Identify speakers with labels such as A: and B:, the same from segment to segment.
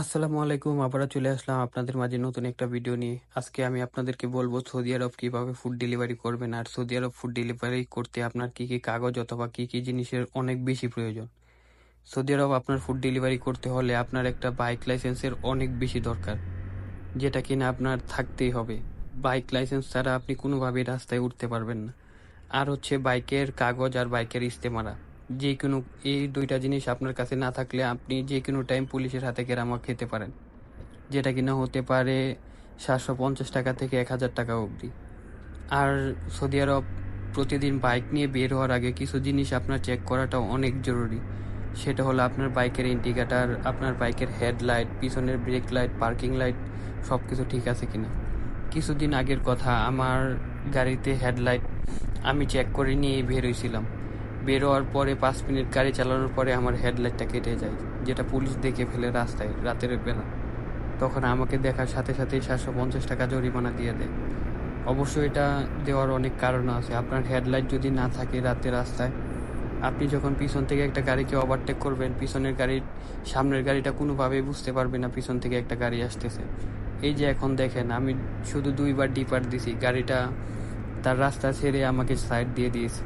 A: আসসালামু আলাইকুম, আবারও চলে আসলাম আপনাদের মাঝে নতুন একটা ভিডিও নিয়ে। আজকে আমি আপনাদেরকে বলব সৌদি আরব কীভাবে ফুড ডেলিভারি করবেন আর সৌদি আরব ফুড ডেলিভারি করতে আপনার কি কি কাগজ অথবা কি কি জিনিসের অনেক বেশি প্রয়োজন। সৌদি আরব আপনার ফুড ডেলিভারি করতে হলে আপনার একটা বাইক লাইসেন্সের অনেক বেশি দরকার, যেটা কিনা আপনার থাকতেই হবে। বাইক লাইসেন্স ছাড়া আপনি কোনোভাবেই রাস্তায় উঠতে পারবেন না। আর হচ্ছে বাইকের কাগজ আর বাইকের ইস্তেমারা। যে কোনো, এই দুইটা জিনিস আপনার কাছে না থাকলে আপনি যে কোনো টাইম পুলিশের হাতে কেরামা খেতে পারেন। যেটা কিনা হতে পারে সাতশো পঞ্চাশ টাকা থেকে এক হাজার টাকা অবধি। আর সৌদি আরব প্রতিদিন বাইক নিয়ে বের হওয়ার আগে কিছু জিনিস আপনার চেক করাটা অনেক জরুরি। সেটা হলো আপনার বাইকের ইন্ডিকেটার আপনার বাইকের হেডলাইট পিছনের ব্রেক লাইট পার্কিং লাইট সব কিছু ঠিক আছে কিনা। কিছুদিন আগের কথা, আমার গাড়িতে হেডলাইট আমি চেক করে নিয়ে বের হয়েছিলাম। বেরোয়ার পরে পাঁচ মিনিট গাড়ি চালানোর পরে আমার হেডলাইটটা কেটে যায়, যেটা পুলিশ দেখে ফেলে রাস্তায়, রাতের বেলা। তখন আমাকে দেখার সাথে সাথেই সাতশো পঞ্চাশ টাকা জরিমানা দিয়ে দেয়। অবশ্য এটা দেওয়ার অনেক কারণ আছে। আপনার হেডলাইট যদি না থাকে রাতে রাস্তায়, আপনি যখন পিছন থেকে একটা গাড়িকে ওভারটেক করবেন, পিছনের গাড়ির সামনের গাড়িটা কোনোভাবেই বুঝতে পারবে না পিছন থেকে একটা গাড়ি আসতেছে। এই যে এখন দেখেন, আমি শুধু দুইবার ডিপার দিছি। গাড়িটা তার রাস্তা ছেড়ে আমাকে সাইড দিয়ে দিয়েছে।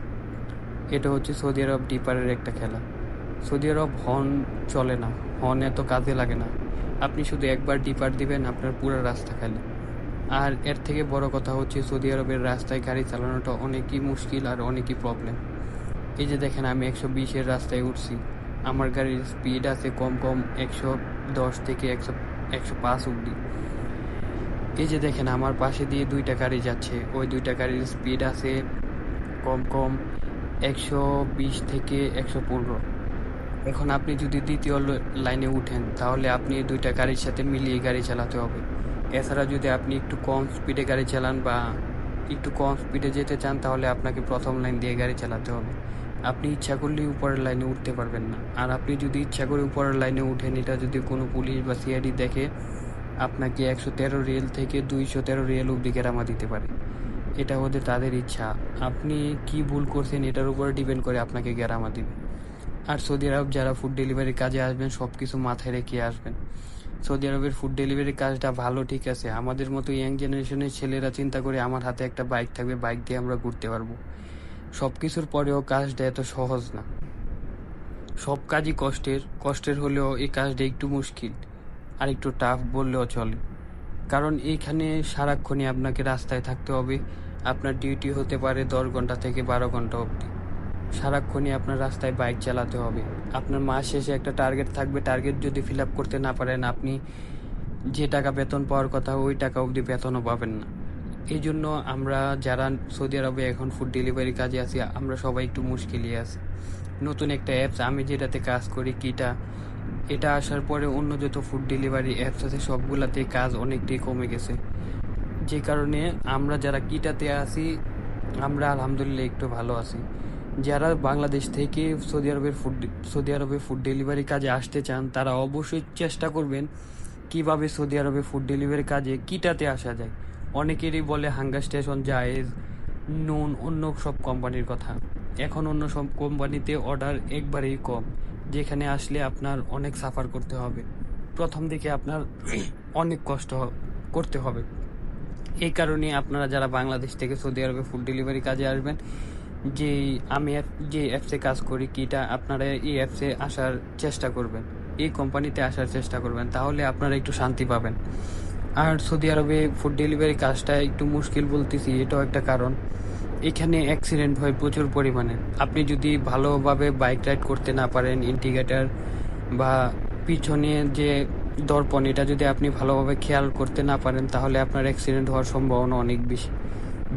A: এটা হচ্ছে সৌদি আরব ডিপারের একটা খেলা। সৌদি আরব হর্ন চলে না, হর্ন এত কাজে লাগে না। আপনি শুধু একবার ডিপার দিবেন, আপনার পুরো রাস্তা খালি। আর এর থেকে বড় কথা হচ্ছে সৌদি আরবের রাস্তায় গাড়ি চালানোটা অনেকই মুশকিল আর অনেকই প্রবলেম এই যে দেখেন, আমি একশো বিশের রাস্তায় উঠছি। আমার গাড়ির স্পিড আছে কম কম একশো দশ থেকে একশো একশো পাঁচ অব্দি এই যে দেখেন, আমার পাশে দিয়ে দুইটা গাড়ি যাচ্ছে। ওই দুইটা গাড়ির স্পিড আছে কম কম একশো বিশ থেকে একশো পনেরো। এখন আপনি যদি দ্বিতীয় লাইনে উঠেন, তাহলে আপনি এই দুইটা গাড়ির সাথে মিলিয়ে গাড়ি চালাতে হবে। এছাড়া যদি আপনি একটু কম স্পিডে গাড়ি চালান বা একটু কম স্পিডে যেতে চান, তাহলে আপনাকে প্রথম লাইন দিয়ে গাড়ি চালাতে হবে। আপনি ইচ্ছা করলেই উপরের লাইনে উঠতে পারবেন না। আর আপনি যদি ইচ্ছা করে উপরের লাইনে উঠেন, এটা যদি কোনো পুলিশ বা সিআইডি দেখে, আপনাকে একশো তেরো রেল থেকে দুইশো তেরো রেল অব্দি কেরামা দিতে পারে। এটা ওদের তাদের ইচ্ছা। আপনি কি ভুল করছেন এটার উপরে ডিপেন্ড করে আপনাকে গেরামা দিবে। আর সৌদি আরব যারা ফুড ডেলিভারির কাজে আসবেন সব কিছু মাথায় রেখে আসবেন। সৌদি আরবের ফুড ডেলিভারির কাজটা ভালো, ঠিক আছে। আমাদের মতো ইয়াং জেনারেশনের ছেলেরা চিন্তা করে আমার হাতে একটা বাইক থাকবে বাইক দিয়ে আমরা ঘুরতে পারব। সব কিছুর পরেও কাজটা এত সহজ না। সব কাজই কষ্টের। কষ্টের হলেও এই কাজটা একটু মুশকিল। আর একটু টাফ বললেও চলে। কারণ এইখানে সারাক্ষণই আপনাকে রাস্তায় থাকতে হবে। আপনার ডিউটি হতে পারে দশ ঘণ্টা থেকে বারো ঘণ্টা অবধি। সারাক্ষণই আপনার রাস্তায় বাইক চালাতে হবে। আপনার মাস শেষে একটা টার্গেট থাকবে। টার্গেট যদি ফিল আপ করতে না পারেন, আপনি যে টাকা বেতন পাওয়ার কথা, ওই টাকা অবধি বেতনও পাবেন না। এই জন্য আমরা যারা সৌদি আরবে এখন ফুড ডেলিভারি কাজে আছি, আমরা সবাই একটু মুশকিলই আছি। নতুন একটা অ্যাপস আমি যেটাতে কাজ করি, কিটা এটা আসার পরে অন্য যত ফুড ডেলিভারি অ্যাপস আছে, সবগুলাতে কাজ অনেকটাই কমে গেছে। যে কারণে আমরা যারা কিটাতে আছি, আমরা আলহামদুলিল্লাহ একটু ভালো আছি। যারা বাংলাদেশ থেকে সৌদি আরবের ফুড সৌদি আরবে ফুড ডেলিভারি কাজে আসতে চান, তারা অবশ্যই চেষ্টা করবেন কীভাবে সৌদি আরবে ফুড ডেলিভারি কাজে কিটাতে আসা যায়। অনেকেরই বলে হাঙ্গা স্টেশন, জায়েজ, নুন, অন্য সব কোম্পানির কথা। এখন অন্য সব কোম্পানিতে অর্ডার একবারেই কম। যেখানে আসলে আপনার অনেক সাফার করতে হবে। প্রথম দিকে আপনার অনেক কষ্ট করতে হবে। এই কারণে আপনারা যারা বাংলাদেশ থেকে সৌদি আরবে ফুড ডেলিভারি কাজে আসবেন যে আমি যে অ্যাপসে কাজ করি, কিটা আপনারা এই অ্যাপসে আসার চেষ্টা করবেন। এই কোম্পানিতে আসার চেষ্টা করবেন, তাহলে আপনারা একটু শান্তি পাবেন। আর সৌদি আরবে ফুড ডেলিভারি কাজটা একটু মুশকিল বলতেছি, এটাও একটা কারণ। এখানে অ্যাক্সিডেন্ট হয় প্রচুর পরিমাণে। আপনি যদি ভালোভাবে বাইক রাইড করতে না পারেন ইন্ডিকেটার বা পিছনে যে দর্পণ, এটা যদি আপনি ভালোভাবে খেয়াল করতে না পারেন, তাহলে আপনার অ্যাক্সিডেন্ট হওয়ার সম্ভাবনা অনেক বেশি।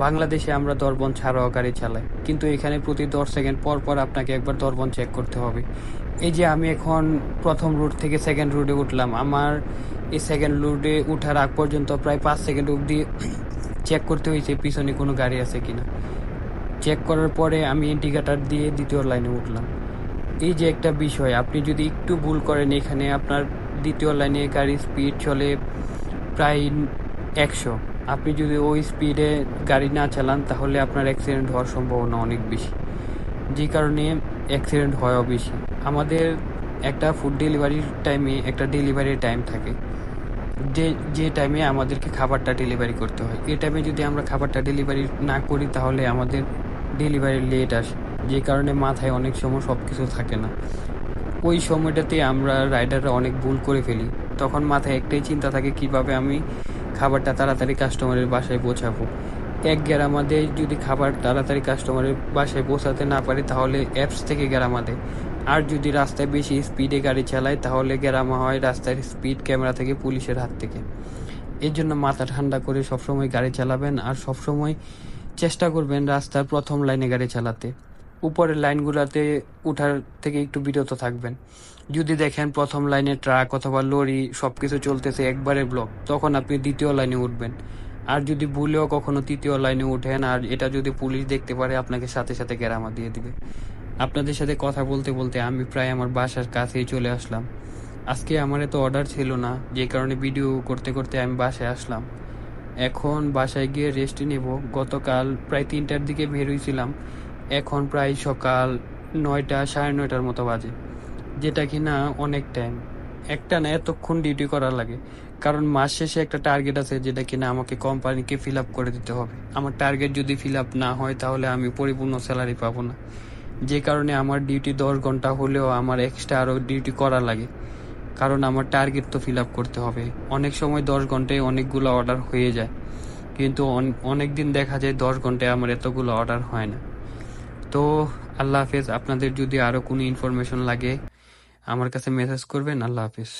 A: বাংলাদেশে আমরা দর্পণ ছাড়াও গাড়ি চালাই, কিন্তু এখানে প্রতি দশ সেকেন্ড পর পর আপনাকে একবার দর্পণ চেক করতে হবে। এই যে আমি এখন প্রথম রুট থেকে সেকেন্ড রুটে উঠলাম, আমার এই সেকেন্ড রুটে উঠার আগ পর্যন্ত প্রায় পাঁচ সেকেন্ড অবধি চেক করতে হয়েছে, পিছনে কোনো গাড়ি আছে কিনা। চেক করার পরে আমি ইন্ডিকেটার দিয়ে দ্বিতীয় লাইনে উঠলাম। এই যে একটা বিষয়, আপনি যদি একটু ভুল করেন, এখানে আপনার দ্বিতীয় লাইনে গাড়ির স্পিড চলে প্রায় একশো। আপনি যদি ওই স্পিডে গাড়ি না চালান, তাহলে আপনার অ্যাক্সিডেন্ট হওয়ার সম্ভাবনা অনেক বেশি। যে কারণে অ্যাক্সিডেন্ট হয়ও বেশি। আমাদের একটা ফুড ডেলিভারির টাইমে একটা ডেলিভারির টাইম থাকে। যে যে টাইমে আমাদেরকে খাবারটা ডেলিভারি করতে হয়। এই টাইমে যদি আমরা খাবারটা ডেলিভারি না করি, তাহলে আমাদের ডেলিভারি লেট আসে, যে কারণে মাথায় অনেক সময় সব কিছু থাকে না। ওই সময়টাতে আমরা রাইডাররা অনেক ভুল করে ফেলি। তখন মাথায় একটাই চিন্তা থাকে, কীভাবে আমি খাবারটা তাড়াতাড়ি কাস্টমারের বাসায় পৌঁছাবো? এক গ্রামা দেয় যদি খাবার তাড়াতাড়ি কাস্টমারের বাসায় পৌঁছাতে না পারি, তাহলে অ্যাপস থেকে গ্রামা দেয় আর যদি রাস্তায় বেশি স্পিডে গাড়ি চালায়, তাহলে গ্রামা হয় রাস্তার স্পিড ক্যামেরা থেকে পুলিশের হাত থেকে। এর জন্য মাথা ঠান্ডা করে সবসময় গাড়ি চালাবেন আর সবসময় চেষ্টা করবেন রাস্তার প্রথম লাইনে গাড়ি চালাতে। উপরের লাইনগুলোতে উঠার থেকে একটু বিরত থাকবেন। যদি দেখেন প্রথম লাইনে ট্রাক অথবা লরি সবকিছু চলতেছে একবারে ব্লক, তখন আপনি দ্বিতীয় লাইনে উঠবেন। আর যদি ভুলেও কখনো তৃতীয় লাইনে উঠেন আর এটা যদি পুলিশ দেখতে পারে, আপনাকে সাথে সাথে গেরামা দিয়ে দিবে। আপনাদের সাথে কথা বলতে বলতে আমি প্রায় আমার বাসার কাছেই চলে আসলাম। আজকে আমার এত অর্ডার ছিল না, যে কারণে ভিডিও করতে করতে আমি বাসায় আসলাম। এখন বাসায় গিয়ে রেস্ট নেব। গতকাল প্রায় তিনটার দিকে বের হয়েছিলাম এখন প্রায় সকাল নয়টা, সাড়ে নয়টার মতো বাজে, যেটা কি না অনেক টাইম একটা না এতক্ষণ ডিউটি করা লাগে, কারণ মাস শেষে একটা টার্গেট আছে যেটা কিনা আমাকে কোম্পানিকে ফিল আপ করে দিতে হবে। আমার টার্গেট যদি ফিল আপ না হয়, তাহলে আমি পরিপূর্ণ স্যালারি পাবো না। যে কারণে আমার ডিউটি দশ ঘণ্টা হলেও আমার এক্সট্রা আরও ডিউটি করা লাগে। কারণ আমার টার্গেট তো ফিল আপ করতে হবে। অনেক সময় দশ ঘন্টায় অনেকগুলো অর্ডার হয়ে যায়। কিন্তু অনেক দিন দেখা যায় দশ ঘন্টায় আমার এতগুলো অর্ডার হয় না। তো আল্লাহ হাফেজ, আপনাদের যদি আরও কোনো ইনফরমেশন লাগে, আমার কাছে মেসেজ করবেন, আল্লাহ হাফেজ।